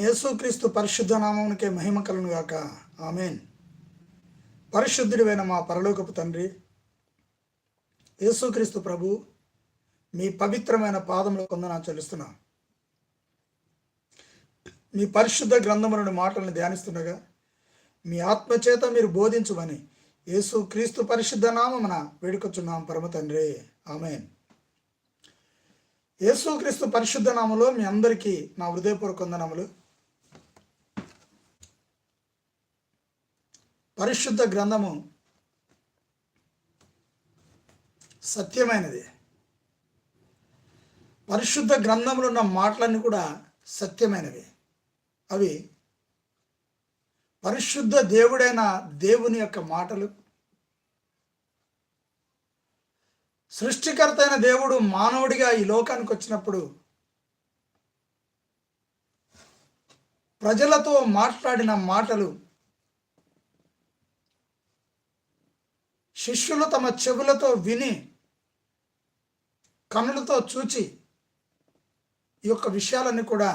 యేసుక్రీస్తు పరిశుద్ధ నామమునికే మహిమ కలునుగాక ఆమెన్. పరిశుద్ధుడివైన మా పరలోకపు తండ్రి యేసుక్రీస్తు ప్రభు మీ పవిత్రమైన పాదంలో కొందన చెల్లిస్తున్నా. మీ పరిశుద్ధ గ్రంథములను మాటలను ధ్యానిస్తుండగా మీ ఆత్మచేత మీరు బోధించమని యేసు క్రీస్తు పరిశుద్ధ నామమున వేడుకొచ్చున్నాం పరమ తండ్రి. ఆమెన్. యేసుక్రీస్తు పరిశుద్ధ నామలో మీ అందరికీ నా హృదయపూర్వక వందనములు. పరిశుద్ధ గ్రంథము సత్యమైనది. పరిశుద్ధ గ్రంథంలో ఉన్న మాటలన్నీ కూడా సత్యమైనవి. అవి పరిశుద్ధ దేవుడైన దేవుని యొక్క మాటలు. సృష్టికర్త అయిన దేవుడు మానవుడిగా ఈ లోకానికి వచ్చినప్పుడు ప్రజలతో మాట్లాడిన మాటలు శిష్యులు తమ చెవులతో విని కన్నులతో చూచి ఈ యొక్క విషయాలన్నీ కూడా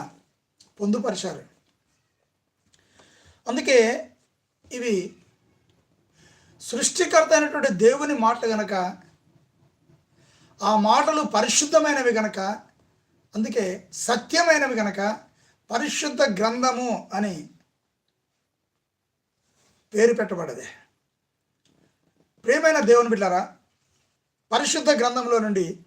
పొందుపరిచారు. అందుకే ఇవి సృష్టికర్త అయినటువంటి దేవుని మాటలు గనక ఆ మాటలు పరిశుద్ధమైనవి గనక అందుకే సత్యమైనవి గనక పరిశుద్ధ గ్రంథము అని పేరు పెట్టబడదే. ప్రియమైన దేవుని బిడ్డారా పరిశుద్ధ గ్రంథంలో నుండి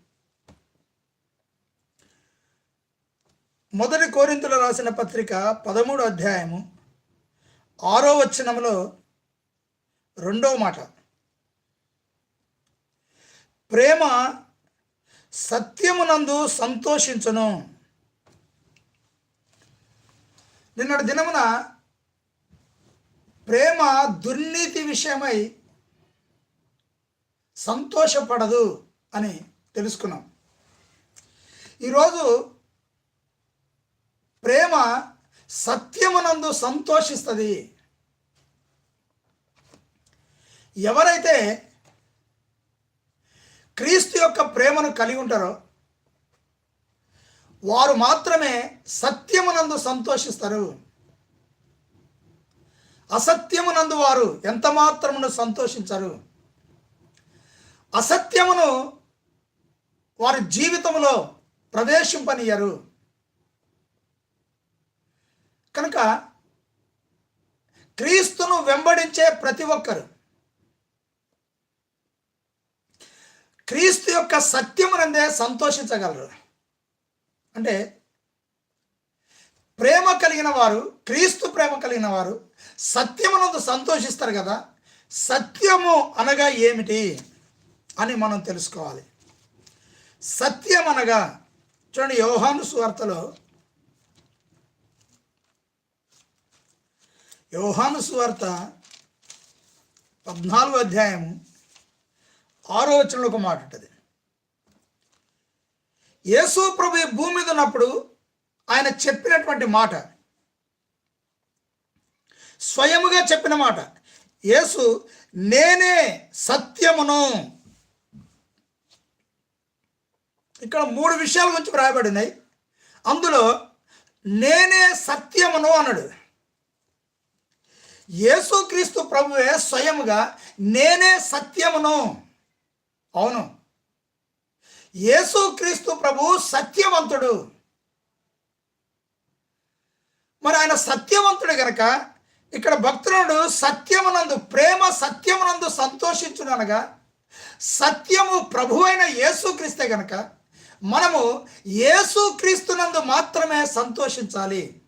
మొదటి కోరింతులు రాసిన పత్రిక పదమూడు అధ్యాయము ఆరో వచనంలో రెండవ మాట. ప్రేమ సత్యమునందు సంతోషించును. నిన్నటి దినమున ప్రేమ దుర్నీతి విషయమై సంతోషపడదు అని తెలుసుకున్నాం. ఈరోజు ప్రేమ సత్యమునందు సంతోషిస్తుంది. ఎవరైతే క్రీస్తు యొక్క ప్రేమను కలిగి ఉంటారో వారు మాత్రమే సత్యమునందు సంతోషిస్తారు. అసత్యమునందు వారు ఎంత మాత్రమును సంతోషించరు. అసత్యమును వారి జీవితంలో ప్రవేశింపనీయరు. కనుక క్రీస్తును వెంబడించే ప్రతి ఒక్కరు క్రీస్తు యొక్క సత్యమునందే సంతోషించగలరు. అంటే ప్రేమ కలిగిన వారు క్రీస్తు ప్రేమ కలిగిన వారు సత్యమునందు సంతోషిస్తారు కదా. సత్యము అనగా ఏమిటి? అని మనం తెలుసుకోవాలి. సత్యం అనగా చూడండి యోహాను సువార్తలో యోహాను సువార్త పద్నాలుగు అధ్యాయం ఆరో వచనంలో ఒక మాట ఉంటుంది. యేసు ప్రభు భూమి మీద ఉన్నప్పుడు ఆయన చెప్పినటువంటి మాట స్వయముగా చెప్పిన మాట యేసు నేనే సత్యమును ఇక్కడ మూడు విషయాల గురించి వ్రాయబడినాయి అందులో నేనే సత్యమును అన్నాడు. యేసుక్రీస్తు ప్రభువే స్వయముగా నేనే సత్యమును. అవును. యేసుక్రీస్తు ప్రభు సత్యవంతుడు. మరి ఆయన సత్యవంతుడు గనక ఇక్కడ భక్తునుడు సత్యమునందు ప్రేమ సత్యమునందు సంతోషించుననగా సత్యము ప్రభు అయిన యేసుక్రీస్తే గనక మనము యేసుక్రీస్తునందు మాత్రమే సంతోషించాలి.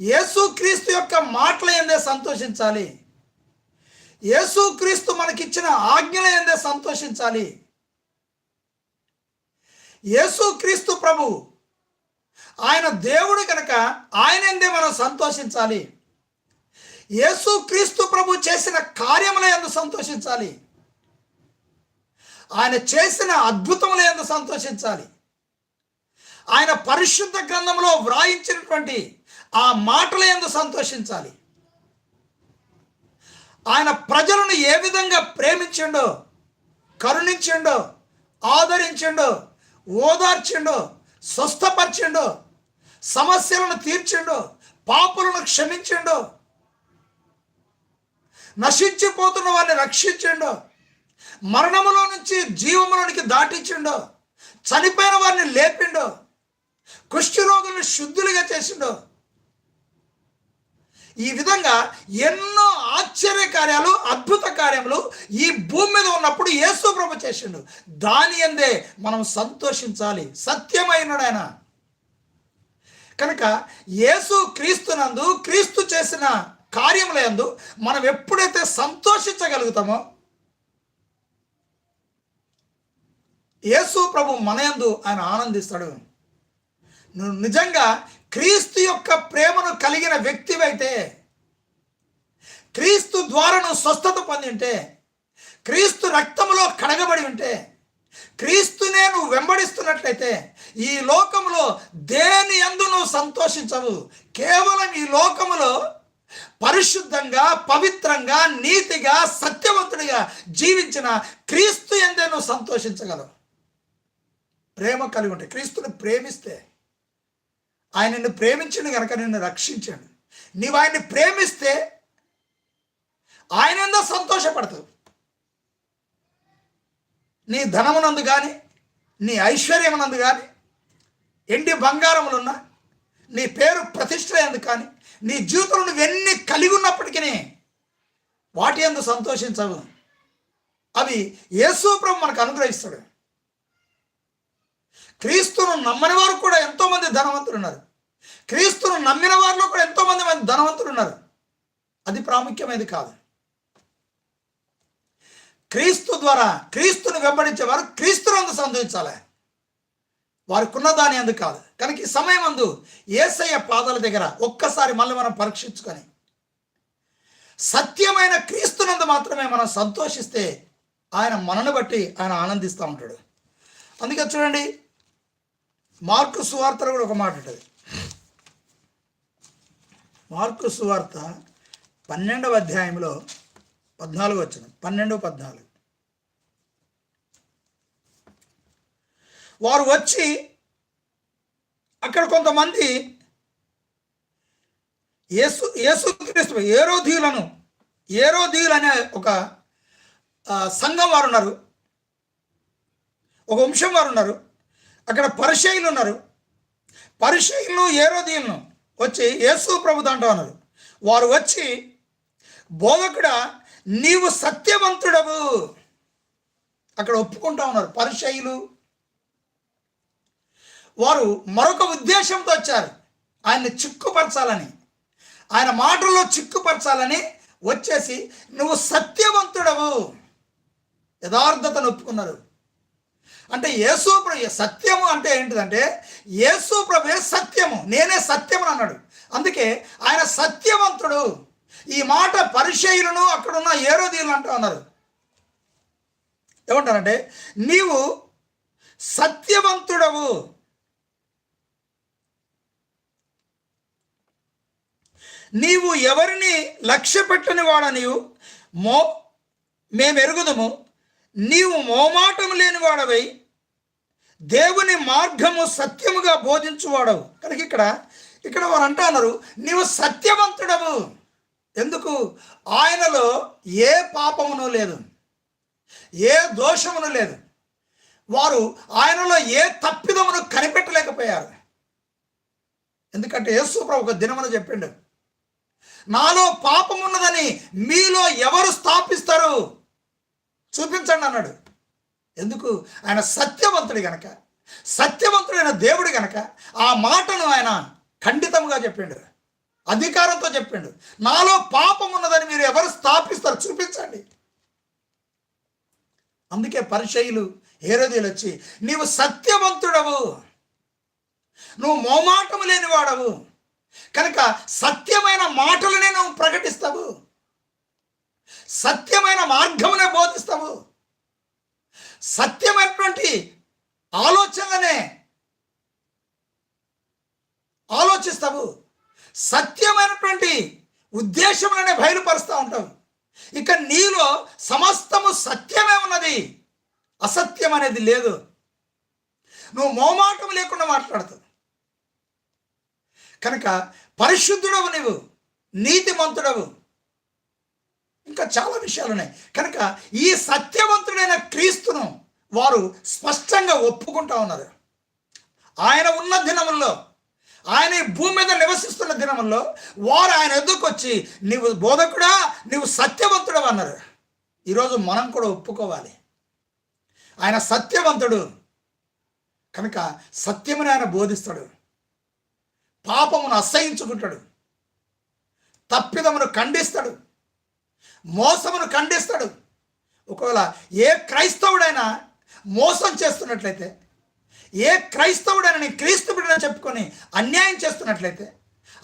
యేసుక్రీస్తు యొక్క మాటల ఎందే సంతోషించాలి. యేసుక్రీస్తు మనకిచ్చిన ఆజ్ఞల ఎందే సంతోషించాలి. యేసుక్రీస్తు ప్రభు ఆయన దేవుడు కనుక ఆయన ఎందే మనం సంతోషించాలి. యేసుక్రీస్తు ప్రభు చేసిన కార్యముల ఎందు సంతోషించాలి. ఆయన చేసిన అద్భుతములు ఎందు సంతోషించాలి. ఆయన పరిశుద్ధ గ్రంథంలో వ్రాయించినటువంటి ఆ మాటల ఎందు సంతోషించాలి. ఆయన ప్రజలను ఏ విధంగా ప్రేమించిండో కరుణించిండో ఆదరించిండో ఓదార్చిండో స్వస్థపరిచిండో సమస్యలను తీర్చిండు పాపులను క్షమించిండు నశించిపోతున్న వారిని రక్షించిండు మరణములో నుంచి జీవములోనికి దాటించిండో. చనిపోయిన వారిని లేపిండో. కుష్ఠరోగులను శుద్ధులుగా చేసిండో. ఈ విధంగా ఎన్నో ఆశ్చర్య కార్యాలు అద్భుత కార్యములు ఈ భూమి మీద ఉన్నప్పుడు యేసు ప్రభు చేసిండు. దాని అందే మనం సంతోషించాలి. సత్యమైనడు ఆయన. కనుక యేసు క్రీస్తునందు క్రీస్తు చేసిన కార్యములందు మనం ఎప్పుడైతే సంతోషించగలుగుతామో యేసు ప్రభు మనయందు ఆయన ఆనందిస్తాడు. నువ్వు నిజంగా క్రీస్తు యొక్క ప్రేమను కలిగిన వ్యక్తివైతే క్రీస్తు ద్వారా నువ్వు స్వస్థత పొంది ఉంటే క్రీస్తు రక్తములో కడగబడి ఉంటే క్రీస్తునే నువ్వు వెంబడిస్తున్నట్లయితే ఈ లోకములో దేని ఎందు నువ్వు సంతోషించవు? కేవలం ఈ లోకములో పరిశుద్ధంగా పవిత్రంగా నీతిగా సత్యవంతుడిగా జీవించిన క్రీస్తు ఎందే నువ్వు సంతోషించగలవు. ప్రేమ కలిగి ఉంటే క్రీస్తుని ప్రేమిస్తే ఆయన నిన్ను ప్రేమించిన కనుక నిన్ను రక్షించాడు. నీవు ఆయన్ని ప్రేమిస్తే ఆయన ఎంతో సంతోషపడతావు. నీ ధనమునందు కానీ నీ ఐశ్వర్యమునందు కానీ ఎండి బంగారములున్నా నీ పేరు ప్రతిష్ట ఎందు కానీ నీ జీవితంలో నువ్వెన్ని కలిగి ఉన్నప్పటికీ వాటి ఎందు సంతోషించవు. అవి యేసు ప్రభు మనకు అనుగ్రహిస్తాడు. క్రీస్తును నమ్మని వారు కూడా ఎంతోమంది ధనవంతులు ఉన్నారు క్రీస్తును నమ్మిన వారిలో కూడా ఎంతోమంది మంది ధనవంతులు ఉన్నారు అది ప్రాముఖ్యమైనది కాదు. క్రీస్తు ద్వారా క్రీస్తుని వెంబడించేవారు అందు సంతోషించాలి. వారికున్న దాని అందు కాదు. కనుక ఈ సమయం అందు ఏసయ్య పాదాల దగ్గర ఒక్కసారి మళ్ళీ మనం పరీక్షించుకొని సత్యమైన క్రీస్తునందు మాత్రమే మనం సంతోషిస్తే ఆయన మనను బట్టి ఆయన ఆనందిస్తూ ఉంటాడు. అందుకే చూడండి మార్కు సువార్తలో కూడా ఒక మాట ఉంటుంది. మార్కు సువార్త పన్నెండవ అధ్యాయంలో పద్నాలుగు వచ్చిన పన్నెండు పద్నాలుగు. వారు వచ్చి అక్కడ కొంతమంది యేసు యేసుక్రీస్తు ఏరోధీయులను ఏరోధీయులు అనే ఒక సంఘం వారు ఉన్నారు. ఒక వంశం వారు ఉన్నారు. అక్కడ పరిచయులు ఉన్నారు. పరిశైలు ఏరోధీయులను వచ్చి యేసు ప్రభు దాంట్లో ఉన్నారు. వారు వచ్చి బోధకుడా నీవు సత్యవంతుడవు. అక్కడ ఒప్పుకుంటా ఉన్నారు పరిచయులు వారు మరొక ఉద్దేశంతో వచ్చారు. ఆయన్ని చిక్కుపరచాలని. ఆయన మాటల్లో చిక్కుపరచాలని వచ్చేసి నువ్వు సత్యవంతుడవు. యథార్థతను ఒప్పుకున్నారు. అంటే యేసు ప్రభు సత్యము అంటే ఏంటిదంటే యేసు ప్రభు సత్యము నేనే సత్యము అన్నాడు. అందుకే ఆయన సత్యవంతుడు. ఈ మాట పరిచయులను అక్కడున్న ఏరోదీయులు అంటూ ఉన్నారు. ఏమంటారంటే నీవు సత్యవంతుడవు. నీవు ఎవరిని లక్ష్య పెట్టని వాడ నీవు మో మేమెరుగుదము. నీవు మోమాటము లేని వాడవై దేవుని మార్గము సత్యముగా బోధించువాడవు. కనుక ఇక్కడ ఇక్కడ వారు అంటున్నారు నీవు సత్యవంతుడవు. ఎందుకు? ఆయనలో ఏ పాపమును లేదు. ఏ దోషమును లేదు. వారు ఆయనలో ఏ తప్పిదమును కనిపెట్టలేకపోయారు. ఎందుకంటే యేసు ప్రభు ఒక దినమున చెప్పిండు నాలో పాపం ఉన్నదని మీలో ఎవరు స్థాపిస్తారు? చూపించండి అన్నాడు. ఎందుకు? ఆయన సత్యవంతుడు గనక. సత్యవంతుడైన దేవుడు గనక ఆ మాటను ఆయన ఖండితంగా చెప్పిండు. అధికారంతో చెప్పిండు. నాలో పాపం ఉన్నదని మీరు ఎవరు స్థాపిస్తారు? చూపించండి. అందుకే పరిచయులు ఏరోదీలు వచ్చి నీవు సత్యవంతుడవు. నువ్వు మోమాటము లేని వాడవు కనుక సత్యమైన మాటలనే నువ్వు ప్రకటిస్తావు. సత్యమైన మార్గమునే బోధిస్తావు. సత్యమైనటువంటి ఆలోచనలనే ఆలోచిస్తావు. సత్యమైనటువంటి ఉద్దేశములనే బయలుపరుస్తూ ఉంటావు. ఇక నీలో సమస్తము సత్యమే ఉన్నది. అసత్యం అనేది లేదు. నువ్వు మోమాటం లేకుండా మాట్లాడతావు. కనుక పరిశుద్ధుడవు నీవు నీతిమంతుడవు. ఇంకా చాలా విషయాలు ఉన్నాయి కనుక ఈ సత్యవంతుడైన క్రీస్తును వారు స్పష్టంగా ఒప్పుకుంటా ఉన్నారు. ఆయన ఉన్న దినముల్లో ఆయన ఈ భూమి మీద నివసిస్తున్న దినముల్లో వారు ఆయన ఎదుర్కొచ్చి వచ్చి నీవు బోధకుడా నీవు సత్యవంతుడు అన్నారు. ఈరోజు మనం కూడా ఒప్పుకోవాలి. ఆయన సత్యవంతుడు. కనుక సత్యముని ఆయన బోధిస్తాడు. పాపమును అసహించుకుంటాడు. తప్పిదమును ఖండిస్తాడు. మోసమును ఖండిస్తాడు. ఒకవేళ ఏ క్రైస్తవుడైనా మోసం చేస్తున్నట్లయితే ఏ క్రైస్తవుడైనా నేను క్రీస్తు బిడ్డని చెప్పుకొని అన్యాయం చేస్తున్నట్లయితే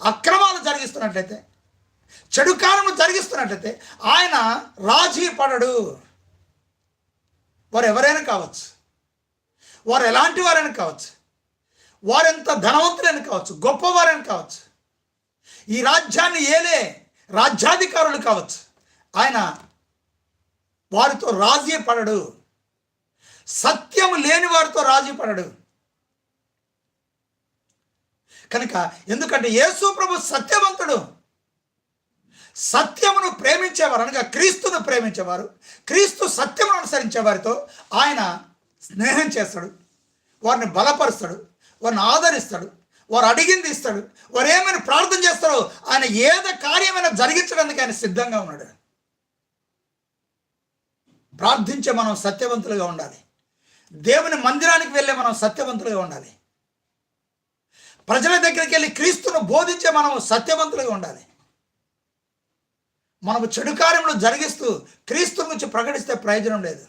అక్రమాలు జరిగిస్తున్నట్లయితే చెడు కాలము జరిగిస్తున్నట్లయితే ఆయన రాజీ పడడు. వారు ఎవరైనా కావచ్చు. వారు ఎలాంటి వారైనా కావచ్చు. వారెంత ధనవంతులైనా కావచ్చు. గొప్పవారైనా కావచ్చు. ఈ రాజ్యాన్ని ఏలే రాజ్యాధికారులు కావచ్చు. ఆయన వారితో రాజీ పడడు. సత్యం లేని వారితో రాజీ పడడు. కనుక ఎందుకంటే యేసు ప్రభు సత్యవంతుడు. సత్యమును ప్రేమించేవారు అనగా క్రీస్తును ప్రేమించేవారు. క్రీస్తు సత్యమును అనుసరించే వారితో ఆయన స్నేహం చేస్తాడు. వారిని బలపరుస్తాడు. వారిని ఆదరిస్తాడు. వారు అడిగింది ఇస్తాడు. వారు ఏమైనా ప్రార్థన చేస్తారో ఆయన ఏద కార్యమైనా జరిగించడానికి ఆయన సిద్ధంగా ఉన్నాడు. ప్రార్థించే మనం సత్యవంతులుగా ఉండాలి. దేవుని మందిరానికి వెళ్ళే మనం సత్యవంతులుగా ఉండాలి. ప్రజల దగ్గరికి వెళ్ళి క్రీస్తును బోధించే మనం సత్యవంతులుగా ఉండాలి. మనము చెడు కార్యములు జరిగిస్తూ క్రీస్తు నుంచి ప్రకటిస్తే ప్రయోజనం లేదు.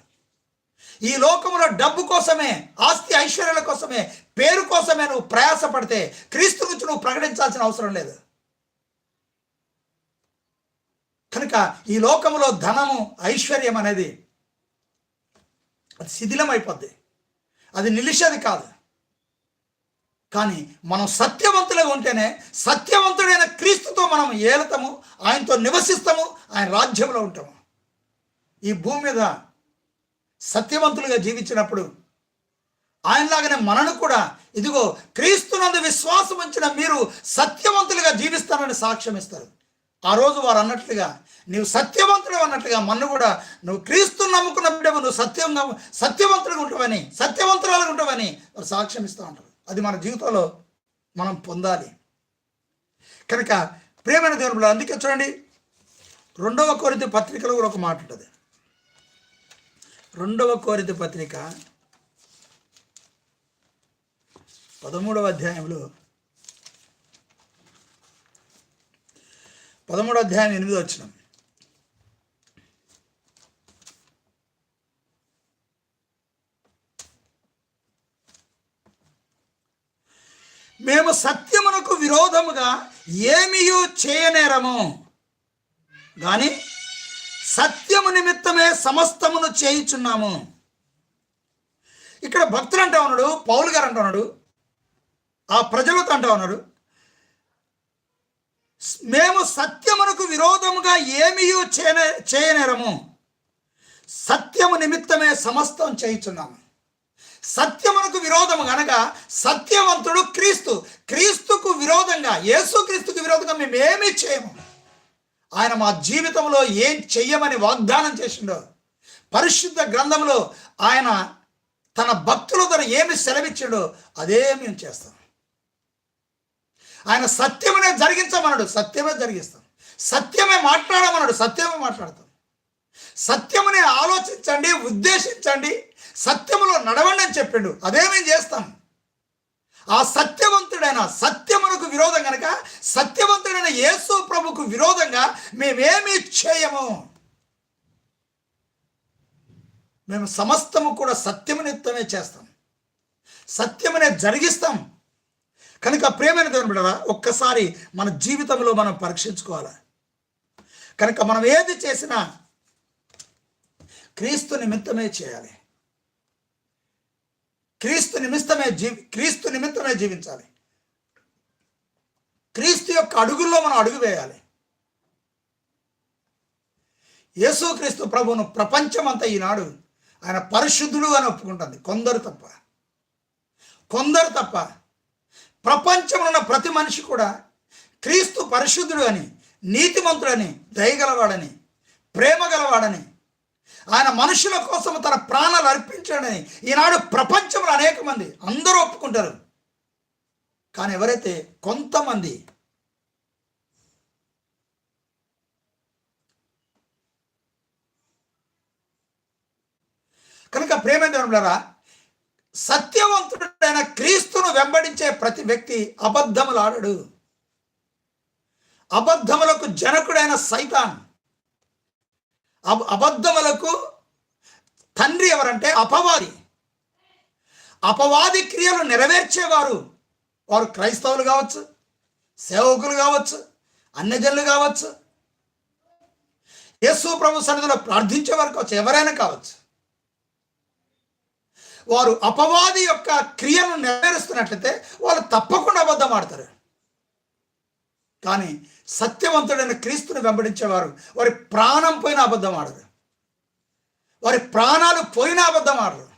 ఈ లోకంలో డబ్బు కోసమే ఆస్తి ఐశ్వర్యాల కోసమే పేరు కోసమే నువ్వు ప్రయాసపడితే క్రీస్తు నుంచి నువ్వు ప్రకటించాల్సిన అవసరం లేదు. కనుక ఈ లోకంలో ధనము ఐశ్వర్యం అనేది అది శిథిలం అయిపోద్ది అది నిలిచేది కాదు. కానీ మనం సత్యవంతులుగా ఉంటేనే సత్యవంతుడైన క్రీస్తుతో మనం ఏలతము ఆయనతో నివసిస్తాము ఆయన రాజ్యంలో ఉంటాము. ఈ భూమి మీద సత్యవంతులుగా జీవించినప్పుడు ఆయనలాగానే మనను కూడా ఇదిగో క్రీస్తునందు విశ్వాసం ఉంచిన మీరు సత్యవంతులుగా జీవిస్తారని సాక్ష్యం ఇస్తారు ఆ రోజు వారు అన్నట్లుగా నీవు సత్యవంతుడు అన్నట్లుగా మన్ను కూడా నువ్వు క్రీస్తు నమ్ముకున్న బిడ్డ నువ్వు సత్యంగా సత్యవంతుడుగా ఉంటావని సత్యవంతురాలుగా ఉంటావని వారు సాక్ష్యం ఇస్తూ ఉంటారు. అది మన జీవితంలో మనం పొందాలి. కనుక ప్రేమైన దేవుడు అందుకే చూడండి రెండవ కోరిత పత్రికలో కూడా ఒక మాట ఉంటుంది. రెండవ కోరిత పత్రిక పదమూడవ అధ్యాయంలో పదమూడు అధ్యాయం ఎనిమిది వచ్చిన మేము సత్యమునకు విరోధముగా ఏమియూ చేయనేరము. కానీ సత్యము నిమిత్తమే సమస్తమును చేయించున్నాము. ఇక్కడ భక్తులు అంటా ఉన్నాడు పౌలు గారు అంటా ఉన్నాడు ఆ ప్రజలతో అంటా ఉన్నాడు మేము సత్యమునకు విరోధముగా ఏమీ చేయనే చేయనేరము. సత్యము నిమిత్తమే సమస్తం చేయుచున్నాము. సత్యమునకు విరోధము అనగా సత్యవంతుడు క్రీస్తు క్రీస్తుకు విరోధంగా యేసుక్రీస్తుకు విరోధంగా మేము ఏమీ చేయము. ఆయన మా జీవితంలో ఏం చెయ్యమని వాగ్దానం చేసిండో పరిశుద్ధ గ్రంథంలో ఆయన తన భక్తుల ద్వారా ఏమి సెలవిచ్చాడో అదే మేము చేస్తాం. ఆయన సత్యమనే జరిగించమన్నాడు సత్యమే జరిగిస్తాం. సత్యమే మాట్లాడమన్నాడు సత్యమే మాట్లాడతాం. సత్యమునే ఆలోచించండి ఉద్దేశించండి సత్యములో నడవండి అని చెప్పిండు. అదే మేము చేస్తాం. ఆ సత్యవంతుడైన సత్యమునకు విరోధం కనుక సత్యవంతుడైన యేసు ప్రభుకు విరోధంగా మేమేమీ చేయము? మేము సమస్తము కూడా సత్యమునిత్తమే చేస్తాం. సత్యమునే జరిగిస్తాం. కనుక ప్రేమైన దేవుని బిడ్డరా ఒక్కసారి మన జీవితంలో మనం పరీక్షించుకోవాలి? కనుక మనం ఏది చేసినా క్రీస్తు నిమిత్తమే చేయాలి. క్రీస్తు నిమిత్తమే జీవి క్రీస్తు నిమిత్తమే జీవించాలి. క్రీస్తు యొక్క అడుగుల్లో మనం అడుగు వేయాలి. యేసుక్రీస్తు ప్రభువును ప్రపంచమంతా ఈనాడు ఆయన పరిశుద్ధుడు అని ఒప్పుకుంటుంది. కొందరు తప్ప. కొందరు తప్ప. ప్రపంచంలో ఉన్న ప్రతి మనిషి కూడా క్రీస్తు పరిశుద్ధుడు అని నీతిమంతుడని దయగలవాడని ప్రేమ గలవాడని ఆయన మనుషుల కోసం తన ప్రాణాలు అర్పించాడని ఈనాడు ప్రపంచంలో అనేక మంది అందరూ ఒప్పుకుంటారు. కానీ ఎవరైతే కొంతమంది కనుక ప్రేమేంద్రులారా సత్యవంతుడైన క్రీస్తును వెంబడించే ప్రతి వ్యక్తి అబద్ధములాడడు. అబద్ధములకు జనకుడైన సైతాన్. అబద్ధములకు తండ్రి ఎవరంటే అపవాది. అపవాది క్రియలు నెరవేర్చేవారు. వారు క్రైస్తవులు కావచ్చు సేవకులు కావచ్చు అన్యజనులు కావచ్చు. యేసు ప్రభు సన్నిధిలో ప్రార్థించే వారు కావచ్చు ఎవరైనా కావచ్చు. వారు అపవాది యొక్క క్రియను నెరవేరుస్తున్నట్లయితే వాళ్ళు తప్పకుండా అబద్ధం ఆడతారు. కానీ సత్యవంతుడైన క్రీస్తుని వెంబడించేవారు వారి ప్రాణం పోయిన అబద్ధం ఆడరు. వారి ప్రాణాలు పోయిన అబద్ధం ఆడరు.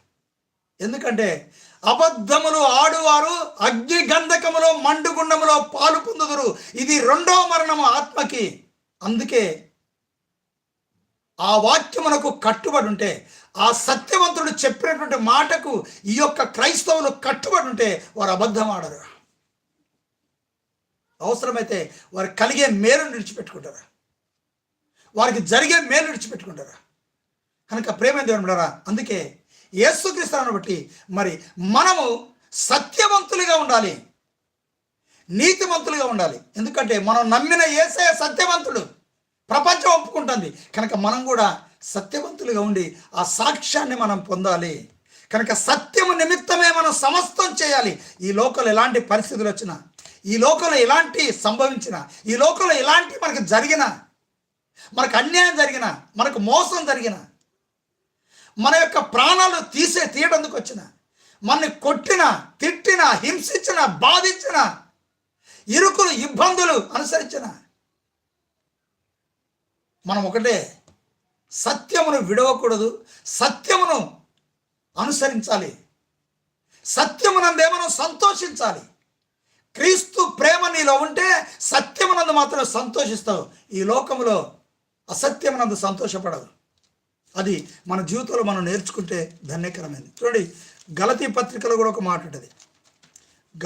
ఎందుకంటే అబద్ధములు ఆడువారు అగ్ని గంధకములో మండుగుండములో పాలు పొందుదురు. ఇది రెండో మరణము ఆత్మకి. అందుకే ఆ వాక్యమునకు కట్టుబడి ఉంటే ఆ సత్యవంతుడు చెప్పినటువంటి మాటకు ఈ యొక్క క్రైస్తవులు కట్టుబడి ఉంటే వారు అబద్ధం ఆడరు. అవసరమైతే వారు కలిగే మేలు విడిచిపెట్టుకుంటారు. వారికి జరిగే మేలు విడిచిపెట్టుకుంటారు. కనుక ప్రేమ దేవుడారా అందుకే యేసుక్రీస్తులను బట్టి మరి మనము సత్యవంతులుగా ఉండాలి. నీతివంతులుగా ఉండాలి. ఎందుకంటే మనం నమ్మిన ఏసే సత్యవంతుడు. ప్రపంచం ఒప్పుకుంటుంది. కనుక మనం కూడా సత్యవంతులుగా ఉండి ఆ సాక్ష్యాన్ని మనం పొందాలి. కనుక సత్యము నిమిత్తమే మనం సమస్తం చేయాలి. ఈ లోకంలో ఎలాంటి పరిస్థితులు వచ్చినా ఈ లోకంలో ఎలాంటి సంభవించినా ఈ లోకంలో ఎలాంటి మనకు జరిగినా మనకు అన్యాయం జరిగినా మనకు మోసం జరిగినా మన యొక్క ప్రాణాలు తీసే తీయడందుకు వచ్చిన మనని కొట్టిన తిట్టిన హింసించిన బాధించిన ఇరుకులు ఇబ్బందులు అనుసరించిన మనం ఒకటే సత్యమును విడవకూడదు. సత్యమును అనుసరించాలి. సత్యమునందే మనం సంతోషించాలి. క్రీస్తు ప్రేమ నీలో ఉంటే సత్యమునందు మాత్రం సంతోషిస్తావు. ఈ లోకములో అసత్యమునందు సంతోషపడదు. అది మన జీవితంలో మనం నేర్చుకుంటే ధన్యకరమైనది. చూడండి గలతీ పత్రికలో కూడా ఒక మాట ఉంటుంది.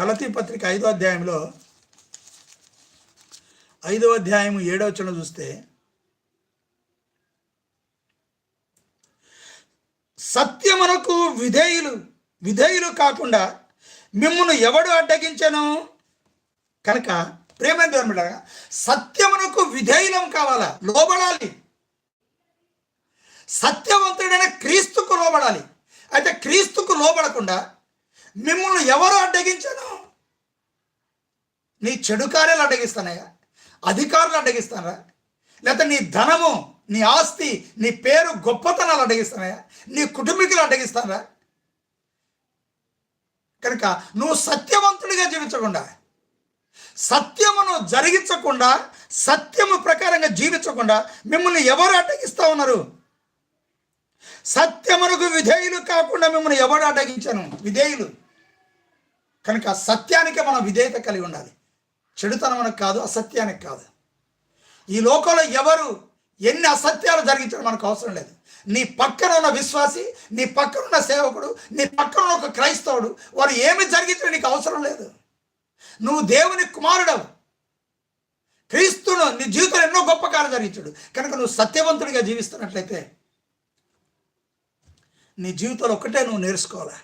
గలతీ పత్రిక ఐదో అధ్యాయంలో ఐదో అధ్యాయం ఏడో వచనం చూస్తే సత్యమునకు విధేయులు విధేయులు కాకుండా మిమ్మల్ని ఎవడు అడ్డగించను? కనుక ప్రేమ సత్యమునకు విధేయులం కావాలా? లోబడాలి. సత్యవంతుడైన క్రీస్తుకు లోబడాలి. అయితే క్రీస్తుకు లోబడకుండా మిమ్మల్ని ఎవరు అడ్డగించను? నీ చెడు కార్యాలు అడ్డగిస్తానయ్యా. అధికారులు అడ్డగిస్తానరా. లేకపోతే నీ ధనము నీ ఆస్తి నీ పేరు గొప్పతనాలు అడ్డగిస్తానయ్యా నీ కుటుంబీకులు అడ్డగిస్తానా కనుక నువ్వు సత్యవంతుడిగా జీవించకుండా సత్యమును జరిగించకుండా సత్యము ప్రకారంగా జీవించకుండా మిమ్మల్ని ఎవరు అడ్డగిస్తా ఉన్నారు? సత్యమునకు విధేయులు కాకుండా మిమ్మల్ని ఎవరు అడ్డగించను? విధేయులు. కనుక సత్యానికి మనం విధేయత కలిగి ఉండాలి. చెడుతనం మనకు కాదు అసత్యానికి కాదు. ఈ లోకంలో ఎవరు ఎన్ని అసత్యాలు జరిగించడం మనకు అవసరం లేదు. నీ పక్కన ఉన్న విశ్వాసి నీ పక్కన ఉన్న సేవకుడు నీ పక్కన ఉన్న ఒక క్రైస్తవుడు వారు ఏమి జరిగించడం నీకు అవసరం లేదు. నువ్వు దేవుని కుమారుడవు. క్రీస్తును నీ జీవితంలో ఎన్నో గొప్ప కార్యం జరిగించాడు. కనుక నువ్వు సత్యవంతుడిగా జీవిస్తున్నట్లయితే నీ జీవితంలో ఒకటే నువ్వు నేర్చుకోవాలా?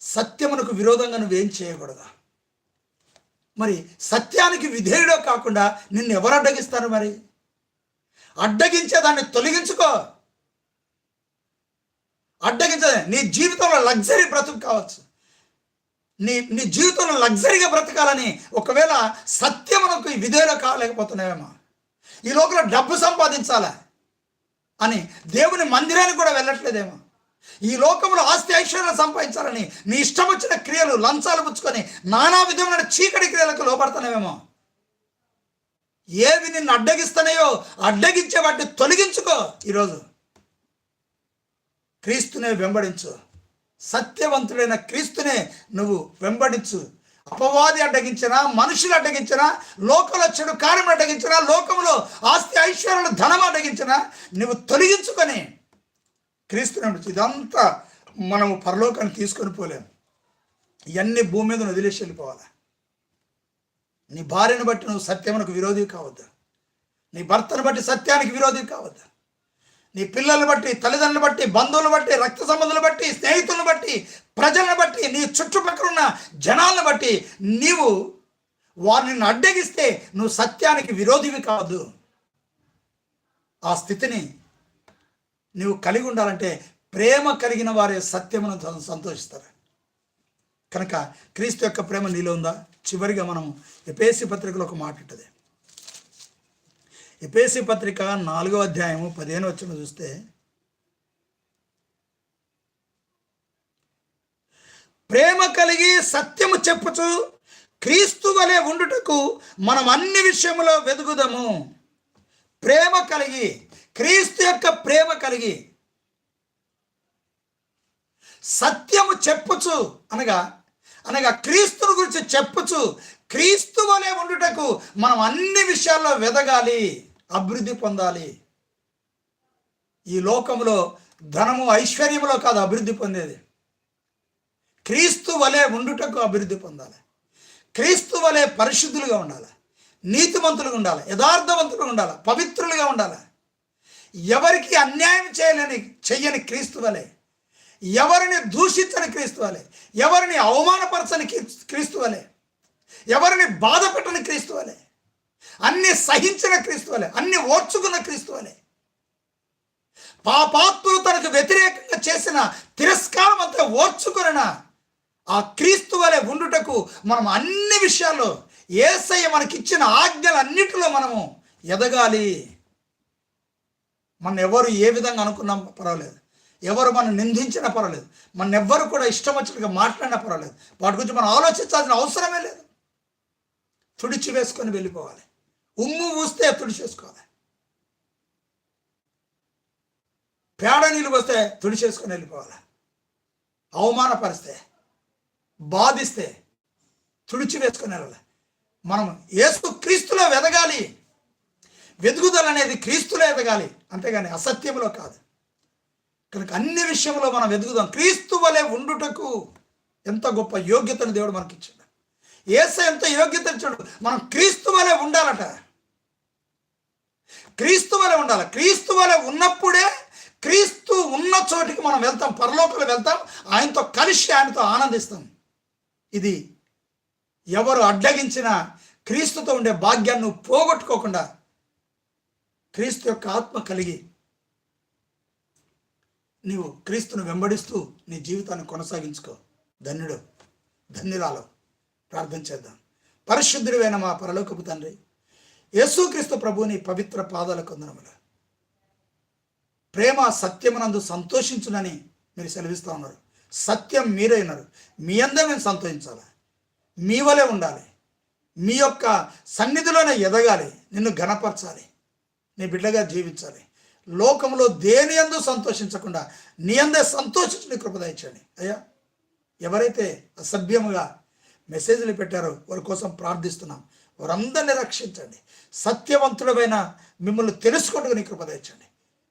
సత్యమునకు విరోధంగా నువ్వేం చేయకూడదు? మరి సత్యానికి విధేయుడో కాకుండా నిన్ను ఎవరు అడ్డగిస్తారు మరి? అడ్డగించే దాన్ని తొలగించుకో. అడ్డగించే నీ జీవితంలో లగ్జరీ బ్రతుకు కావచ్చు. నీ నీ జీవితంలో లగ్జరీగా బ్రతకాలని ఒకవేళ సత్యమునకు విధేయులు కాలేకపోతున్నావేమో ఈ లోపల డబ్బు సంపాదించాలా అని దేవుని మందిరానికి కూడా వెళ్ళట్లేదేమో. ఈ లోకంలో ఆస్తి ఐశ్వర్యం సంపాదించాలని నీ ఇష్టం వచ్చిన క్రియలు లంచాలు పుచ్చుకొని నానా విధమైన చీకటి క్రియలకు లోపడుతున్నావేమో ఏవి నిన్ను అడ్డగిస్తున్నాయో అడ్డగించే వాటిని తొలగించుకో ఈరోజు. క్రీస్తునే వెంబడించు. సత్యవంతుడైన క్రీస్తునే నువ్వు వెంబడించు. అపవాది అడ్డగించినా మనుషులు అడ్డగించినా లోకంలో చెడు కార్యం అడ్డగించినా లోకంలో ఆస్తి ఐశ్వర్యాలు ధనం అడ్డగించినా నువ్వు తొలగించుకొని క్రీస్తుని ఇదంతా మనము పరలోకాన్ని తీసుకొని పోలేము. ఇవన్నీ భూమి మీద వదిలేసి వెళ్ళిపోవాలి? నీ భార్యను బట్టి నువ్వు సత్యమునకు విరోధి కావద్దు? నీ భర్తను బట్టి సత్యానికి విరోధి కావద్దు? నీ పిల్లల్ని బట్టి తల్లిదండ్రులు బట్టి బంధువులను బట్టి రక్త సంబంధులను బట్టి స్నేహితులను బట్టి ప్రజలను బట్టి నీ చుట్టుపక్కల ఉన్న జనాలను బట్టి నీవు వారిని అడ్డగిస్తే నువ్వు సత్యానికి విరోధివి కావద్దు ఆ స్థితిని నువ్వు కలిగి ఉండాలంటే ప్రేమ కలిగిన వారే సత్యమును సంతోషిస్తారు. కనుక క్రీస్తు యొక్క ప్రేమ నీలో ఉందా? చివరిగా మనం ఎపేసి పత్రికలో ఒక మాట ఉంటుంది. ఎపేసి పత్రిక నాలుగో అధ్యాయము పదిహేను వచ్చిన చూస్తే ప్రేమ కలిగి సత్యము చెప్పుచు క్రీస్తు వలె ఉండుటకు మనం అన్ని విషయంలో వెతుకుదాము ప్రేమ కలిగి క్రీస్తు యొక్క ప్రేమ కలిగి సత్యము చెప్పుచు అనగా అనగా క్రీస్తుని గురించి చెప్పుచు క్రీస్తు వలె ఉండుటకు మనం అన్ని విషయాల్లో వెదగాలి అభివృద్ధి పొందాలి. ఈ లోకంలో ధనము ఐశ్వర్యములో కాదు అభివృద్ధి పొందేది. క్రీస్తు వలె ఉండుటకు అభివృద్ధి పొందాలి. క్రీస్తు వలె పరిశుద్ధులుగా ఉండాలి. నీతిమంతులుగా ఉండాలి. యథార్థవంతులుగా ఉండాలి. పవిత్రులుగా ఉండాలి. ఎవరికి అన్యాయం చేయలేని చెయ్యని క్రీస్తు వలె ఎవరిని దూషించని క్రీస్తు వలె ఎవరిని అవమానపరచని క్రీస్తు వలె ఎవరిని బాధ పెట్టని క్రీస్తు వలె అన్ని సహించిన క్రీస్తు వలె అన్ని ఓర్చుకున్న క్రీస్తు వలె పాపాత్ములు తనకు వ్యతిరేకంగా చేసిన తిరస్కారం అంతా ఓర్చుకున్న ఆ క్రీస్తు వలె ఉండుటకు మనం అన్ని విషయాల్లో ఏసయ్య మనకిచ్చిన ఆజ్ఞలన్నిటిలో మనము ఎదగాలి. మన ఎవరు ఏ విధంగా అనుకున్నాం పర్వాలేదు. ఎవరు మనం నిందించినా పర్వాలేదు. మన ఎవ్వరు కూడా ఇష్టం వచ్చినట్టుగా మాట్లాడినా పర్వాలేదు. వాటి గురించి మనం ఆలోచించాల్సిన అవసరమే లేదు. తుడిచి వేసుకొని వెళ్ళిపోవాలి. ఉమ్ము ఊస్తే తుడిచేసుకోవాలి పేడ నీళ్ళు వస్తే తుడిచేసుకొని వెళ్ళిపోవాలి. అవమానపరిస్తే బాధిస్తే తుడిచి వేసుకొని వెళ్ళాలి. మనం యేసు క్రీస్తులో వెదగాలి. వెదుగుదల అనేది క్రీస్తులో ఎదగాలి అంతేగాని అసత్యంలో కాదు. కనుక అన్ని విషయంలో మనం వెతుకుదాం క్రీస్తు వలె ఉండుటకు ఎంత గొప్ప యోగ్యతను దేవుడు మనకి ఇచ్చాడు ఏస ఎంత యోగ్యత ఇచ్చాడు. మనం క్రీస్తు వలె ఉండాలట. క్రీస్తు వలె ఉండాలి. క్రీస్తు వలె ఉన్నప్పుడే క్రీస్తు ఉన్న చోటికి మనం వెళ్తాం. పరలోకలు వెళ్తాం. ఆయనతో కలిసి ఆయనతో ఆనందిస్తాం. ఇది ఎవరు అడ్డగించిన క్రీస్తుతో ఉండే భాగ్యాన్ని పోగొట్టుకోకుండా క్రీస్తు యొక్క ఆత్మ కలిగి నీవు క్రీస్తును వెంబడిస్తూ నీ జీవితాన్ని కొనసాగించుకో. ధన్యుడు ధన్యురాలు. ప్రార్థన చేద్దాం. పరిశుద్ధుడివైన మా పరలోకపు తండ్రి యేసుక్రీస్తు ప్రభుని పవిత్ర పాదాల కొందనములు ప్రేమ సత్యమునందు సంతోషించునని మీరు సెలవిస్తూ ఉన్నారు. సత్యం మీరే ఉన్నారు. మీ అందరూ మేము సంతోషించాలి. మీ వలే ఉండాలి. మీ యొక్క సన్నిధిలోనే ఎదగాలి. నిన్ను ఘనపరచాలి. నీ బిడ్డగా జీవించాలి. లోకంలో దేని ఎందు సంతోషించకుండా నీ అందే సంతోషించని నీ దయచండి అయ్యా ఎవరైతే అసభ్యముగా మెసేజ్లు పెట్టారో వారి కోసం ప్రార్థిస్తున్నాం. వారందరిని రక్షించండి. సత్యవంతుడమైన మిమ్మల్ని తెలుసుకుంటూ నీ కృప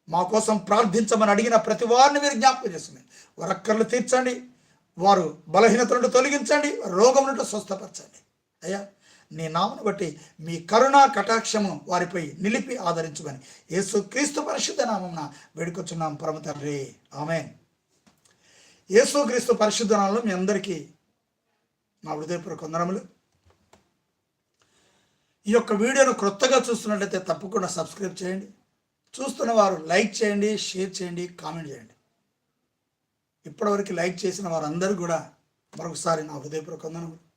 మా కోసం ప్రార్థించమని అడిగిన ప్రతి వారిని మీరు జ్ఞాపకం చేసుకుని వారి అక్కర్లు తీర్చండి. వారు బలహీనత నుండి తొలగించండి. రోగం నుండి స్వస్థపరచండి. అయ్యా నీ నామను బట్టి మీ కరుణా కటాక్షము వారిపై నిలిపి ఆదరించుకొని యేసు క్రీస్తు పరిశుద్ధ నామమున వేడుకొచ్చున్నాం పరమ తండ్రి. ఆమెన్. యేసు క్రీస్తు పరిశుద్ధ నామంలో మీ అందరికీ నా హృదయపూర్వక వందనములు. ఈ యొక్క వీడియోను క్రొత్తగా చూస్తున్నట్లయితే తప్పకుండా సబ్స్క్రైబ్ చేయండి. చూస్తున్న వారు లైక్ చేయండి షేర్ చేయండి కామెంట్ చేయండి. ఇప్పటివరకు లైక్ చేసిన వారందరూ కూడా మరొకసారి నా హృదయపూర్వక వందనములు.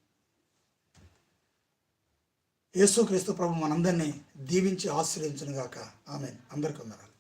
యేసుక్రీస్తు ప్రభు మనందరినీ దీవించి ఆశ్రయించునుగాక ఆమె అందరికీ వందనాలు.